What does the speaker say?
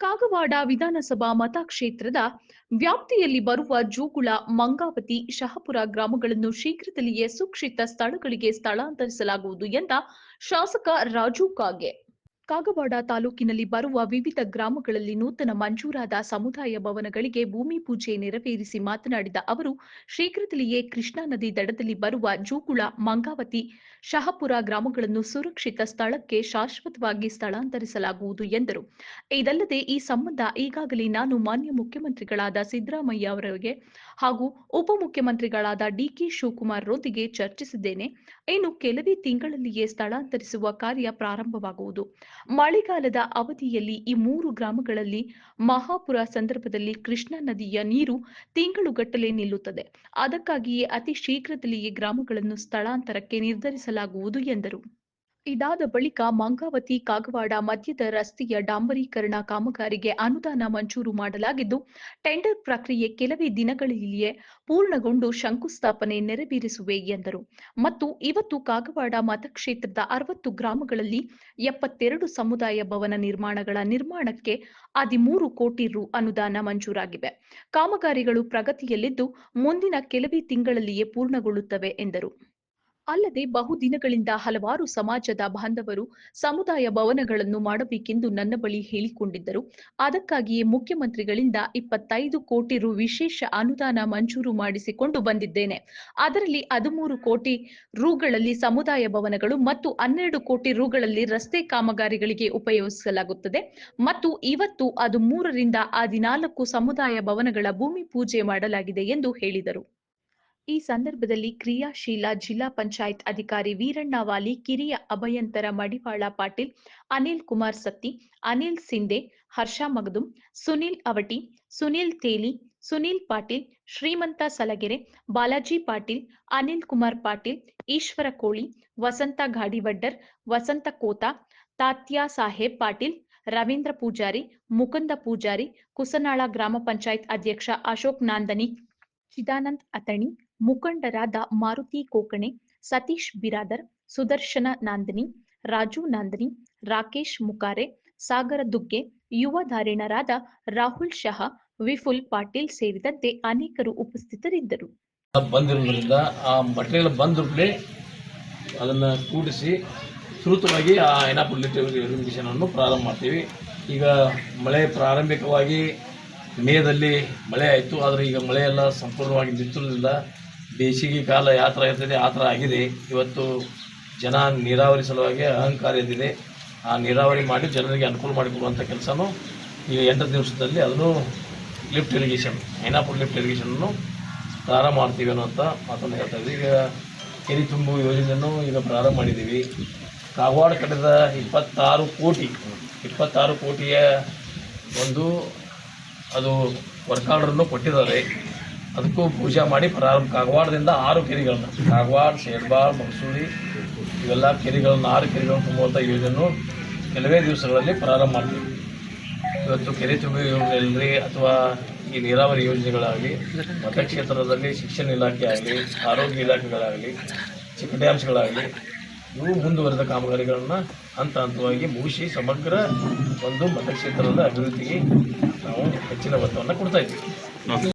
ಕಾಗವಾಡ ವಿಧಾನಸಭಾ ಮತಕ್ಷೇತ್ರದ ವ್ಯಾಪ್ತಿಯಲ್ಲಿ ಬರುವ ಜೋಗುಳ, ಮಂಗಾವತಿ, ಶಹಾಪುರ ಗ್ರಾಮಗಳನ್ನು ಶೀಘ್ರದಲ್ಲಿಯೇ ಸುಕ್ಷಿತ ಸ್ಥಳಗಳಿಗೆ ಸ್ಥಳಾಂತರಿಸಲಾಗುವುದು ಎಂದ ಶಾಸಕ ರಾಜು ಕಾಗೆ. ಕಾಗವಾಡ ತಾಲೂಕಿನಲ್ಲಿ ಬರುವ ವಿವಿಧ ಗ್ರಾಮಗಳಲ್ಲಿ ನೂತನ ಮಂಜೂರಾದ ಸಮುದಾಯ ಭವನಗಳಿಗೆ ಭೂಮಿ ಪೂಜೆ ನೆರವೇರಿಸಿ ಮಾತನಾಡಿದ ಅವರು, ಶೀಘ್ರದಲ್ಲಿಯೇ ಕೃಷ್ಣಾ ನದಿ ದಡದಲ್ಲಿ ಬರುವ ಜೂಗುಳ, ಮಂಗಾವತಿ, ಶಹಪುರ ಗ್ರಾಮಗಳನ್ನು ಸುರಕ್ಷಿತ ಸ್ಥಳಕ್ಕೆ ಶಾಶ್ವತವಾಗಿ ಸ್ಥಳಾಂತರಿಸಲಾಗುವುದು ಎಂದರು. ಇದಲ್ಲದೆ ಈ ಸಂಬಂಧ ಈಗಾಗಲೇ ನಾನು ಮಾನ್ಯ ಮುಖ್ಯಮಂತ್ರಿಗಳಾದ ಸಿದ್ದರಾಮಯ್ಯ ಅವರಿಗೆ ಹಾಗೂ ಉಪಮುಖ್ಯಮಂತ್ರಿಗಳಾದ ಡಿಕೆ ಶಿವಕುಮಾರ್ ರೊಂದಿಗೆ ಚರ್ಚಿಸಿದ್ದೇನೆ. ಇನ್ನು ಕೆಲವೇ ತಿಂಗಳಲ್ಲಿಯೇ ಸ್ಥಳಾಂತರಿಸುವ ಕಾರ್ಯ ಪ್ರಾರಂಭವಾಗುವುದು. ಮಳೆಗಾಲದ ಅವಧಿಯಲ್ಲಿ ಈ ಮೂರು ಗ್ರಾಮಗಳಲ್ಲಿ ಮಹಾಪುರ ಸಂದರ್ಭದಲ್ಲಿ ಕೃಷ್ಣಾ ನದಿಯ ನೀರು ತಿಂಗಳುಗಟ್ಟಲೆ ನಿಲ್ಲುತ್ತದೆ. ಅದಕ್ಕಾಗಿಯೇ ಅತಿ ಶೀಘ್ರದಲ್ಲಿಯೇ ಗ್ರಾಮಗಳನ್ನು ಸ್ಥಳಾಂತರಕ್ಕೆ ನಿರ್ಧರಿಸಲಾಗುವುದು ಎಂದರು. ಇದಾದ ಬಳಿಕ ಮಂಗಾವತಿ, ಕಾಗವಾಡ, ಮಧ್ಯದ ರಸ್ತೆಯ ಡಾಂಬರೀಕರಣ ಕಾಮಗಾರಿಗೆ ಅನುದಾನ ಮಂಜೂರು ಮಾಡಲಾಗಿದ್ದು, ಟೆಂಡರ್ ಪ್ರಕ್ರಿಯೆ ಕೆಲವೇ ದಿನಗಳಲ್ಲಿಯೇ ಪೂರ್ಣಗೊಂಡು ಶಂಕುಸ್ಥಾಪನೆ ನೆರವೇರಿಸುವೆ ಎಂದರು. ಮತ್ತು ಇವತ್ತು ಕಾಗವಾಡ ಮತಕ್ಷೇತ್ರದ ಅರವತ್ತು ಗ್ರಾಮಗಳಲ್ಲಿ ಎಪ್ಪತ್ತೆರಡು ಸಮುದಾಯ ಭವನ ನಿರ್ಮಾಣಗಳ ನಿರ್ಮಾಣಕ್ಕೆ ಹದಿಮೂರು ಕೋಟಿ ರು ಅನುದಾನ ಮಂಜೂರಾಗಿವೆ. ಕಾಮಗಾರಿಗಳು ಪ್ರಗತಿಯಲ್ಲಿದ್ದು, ಮುಂದಿನ ಕೆಲವೇ ತಿಂಗಳಲ್ಲಿಯೇ ಪೂರ್ಣಗೊಳ್ಳುತ್ತವೆ ಎಂದರು. ಅಲ್ಲದೆ ಬಹುದಿನಗಳಿಂದ ಹಲವಾರು ಸಮಾಜದ ಬಾಂಧವರು ಸಮುದಾಯ ಭವನಗಳನ್ನು ಮಾಡಬೇಕೆಂದು ನನ್ನ ಬಳಿ ಹೇಳಿಕೊಂಡಿದ್ದರು. ಅದಕ್ಕಾಗಿಯೇ ಮುಖ್ಯಮಂತ್ರಿಗಳಿಂದ ಇಪ್ಪತ್ತೈದು ಕೋಟಿ ರು ವಿಶೇಷ ಅನುದಾನ ಮಂಜೂರು ಮಾಡಿಸಿಕೊಂಡು ಬಂದಿದ್ದೇನೆ. ಅದರಲ್ಲಿ ಹದಿಮೂರು ಕೋಟಿ ರುಗಳಲ್ಲಿ ಸಮುದಾಯ ಭವನಗಳು ಮತ್ತು ಹನ್ನೆರಡು ಕೋಟಿ ರುಗಳಲ್ಲಿ ರಸ್ತೆ ಕಾಮಗಾರಿಗಳಿಗೆ ಉಪಯೋಗಿಸಲಾಗುತ್ತದೆ. ಮತ್ತು ಇವತ್ತು ಅದು ಮೂರರಿಂದ ಹದಿನಾಲ್ಕು ಸಮುದಾಯ ಭವನಗಳ ಭೂಮಿ ಪೂಜೆ ಮಾಡಲಾಗಿದೆ ಎಂದು ಹೇಳಿದರು. ಈ ಸಂದರ್ಭದಲ್ಲಿ ಕ್ರಿಯಾಶೀಲ ಜಿಲ್ಲಾ ಪಂಚಾಯತ್ ಅಧಿಕಾರಿ ವೀರಣ್ಣ ವಾಲಿ ಕಿರಿಯ ಅಭಯಂತರ ಮಡಿವಾಳ ಪಾಟೀಲ್, ಅನಿಲ್ ಕುಮಾರ್ ಸತ್ತಿ, ಅನಿಲ್ ಸಿಂಧೆ, ಹರ್ಷ ಮಗದುಂ, ಸುನಿಲ್ ಅವಟಿ, ಸುನಿಲ್ ತೇಲಿ, ಸುನಿಲ್ ಪಾಟೀಲ್, ಶ್ರೀಮಂತ ಸಲಗೆರೆ, ಬಾಲಾಜಿ ಪಾಟೀಲ್, ಅನಿಲ್ ಕುಮಾರ್ ಪಾಟೀಲ್, ಈಶ್ವರ ಕೋಳಿ, ವಸಂತ ಗಾಡಿವಡ್ಡರ್, ವಸಂತ ಕೋತಾ, ತಾತ್ಯಾ ಸಾಹೇಬ್ ಪಾಟೀಲ್, ರವೀಂದ್ರ ಪೂಜಾರಿ, ಮುಕುಂದ ಪೂಜಾರಿ, ಕುಸನಾಳ ಗ್ರಾಮ ಪಂಚಾಯತ್ ಅಧ್ಯಕ್ಷ ಅಶೋಕ್ ನಾಂದನಿ, ಚಿದಾನಂದ್ ಅತಣಿ ಮುಖಂಡರಾದ ಮಾರುತಿ ಕೋಕಣೆ, ಸತೀಶ್ ಬಿರಾದರ್, ಸುದರ್ಶನ ನಾಂದನಿ, ರಾಜು ನಾಂದನಿ, ರಾಕೇಶ್ ಮುಕಾರೆ, ಸಾಗರ ದುಗ್ಗೆ, ಯುವ ಧಾರಿಣರಾದ ರಾಹುಲ್ ಶಹ, ವಿಫುಲ್ ಪಾಟೀಲ್ ಸೇರಿದಂತೆ ಅನೇಕರು ಉಪಸ್ಥಿತರಿದ್ದರು. ಬಂದಿರುವುದರಿಂದ ಆ ಮಟೀರಿಯಲ್ ಬಂದ್ರೇ ಅದನ್ನು ಕೂಡಿಸಿ ಸೂತ್ರವಾಗಿ ಆ ಐನಾಪುರ್ ಇರಿಗೇಷನನ್ನು ಪ್ರಾರಂಭ ಮಾಡ್ತೀವಿ. ಈಗ ಮಳೆ ಪ್ರಾರಂಭಿಕವಾಗಿ ಮೇದಲ್ಲಿ ಮಳೆ ಆಯಿತು, ಆದರೆ ಈಗ ಮಳೆಯೆಲ್ಲ ಸಂಪೂರ್ಣವಾಗಿ ನಿಂತಿರೋದ್ರಿಂದ ಬೇಸಿಗೆ ಕಾಲ ಯಾವ ಥರ ಇರ್ತದೆ, ಆ ಥರ ಆಗಿದೆ. ಇವತ್ತು ಜನ ನೀರಾವರಿ ಸಲುವಾಗಿ ಅಹಂಕಾರ ಎದ್ದಿದೆ ಆ ನೀರಾವರಿ ಮಾಡಿ ಜನರಿಗೆ ಅನುಕೂಲ ಮಾಡಿಕೊಡುವಂಥ ಕೆಲಸನೂ ಈಗ ಎಂಟು ದಿವಸದಲ್ಲಿ ಅದನ್ನು ಲಿಫ್ಟ್ ಇರಿಗೇಷನ್, ಐನಾಪುರ್ ಲಿಫ್ಟ್ ಇರಿಗೇಷನನ್ನು ಪ್ರಾರಂಭ ಮಾಡ್ತೀವಿ ಅನ್ನೋಂಥ ಮಾತನ್ನು ಹೇಳ್ತಾ ಇದ್ದೀವಿ. ಈಗ ಕೆರೆ ತುಂಬು ಯೋಜನೆಯನ್ನು ಈಗ ಪ್ರಾರಂಭ ಮಾಡಿದ್ದೀವಿ. ಕಾಗವಾಡ ಕಡೆದ ಇಪ್ಪತ್ತಾರು ಕೋಟಿ, ಇಪ್ಪತ್ತಾರು ಕೋಟಿಯ ಒಂದು ಅದು ವರ್ಕ್ ಆರ್ಡರನ್ನು ಕೊಟ್ಟಿದ್ದಾರೆ. ಅದಕ್ಕೂ ಪೂಜೆ ಮಾಡಿ ಪ್ರಾರಂಭ ಕಾಗವಾಡದಿಂದ ಆರು ಕೆರೆಗಳನ್ನ. ಕಾಗವಾಡ ಶೇರ್ಬಾಳ್ ಮಸೂರಿ ಇವೆಲ್ಲ ಕೆರೆಗಳನ್ನು, ಆರು ಕೆರೆಗಳನ್ನು ತುಂಬುವಂಥ ಯೋಜನೆಯನ್ನು ಕೆಲವೇ ದಿವಸಗಳಲ್ಲಿ ಪ್ರಾರಂಭ ಮಾಡ್ತೀವಿ. ಇವತ್ತು ಕೆರೆ ತುಂಬಿ ಯೋಜನೆಯಲ್ಲಿ ಅಥವಾ ಈ ನೀರಾವರಿ ಯೋಜನೆಗಳಾಗಲಿ, ಮತಕ್ಷೇತ್ರದಲ್ಲಿ ಶಿಕ್ಷಣ ಇಲಾಖೆ ಆಗಲಿ, ಆರೋಗ್ಯ ಇಲಾಖೆಗಳಾಗಲಿ, ಚಿಕ್ಕ ಡ್ಯಾಮ್ಸ್ಗಳಾಗಲಿ, ಇವು ಮುಂದುವರೆದ ಕಾಮಗಾರಿಗಳನ್ನು ಹಂತ ಹಂತವಾಗಿ ಮುಗಿಸಿ ಸಮಗ್ರ ಒಂದು ಮತಕ್ಷೇತ್ರದ ಅಭಿವೃದ್ಧಿಗೆ ನಾವು ಹೆಚ್ಚಿನ ಒತ್ತನ್ನು ಕೊಡ್ತಾ ಇದ್ದೀವಿ.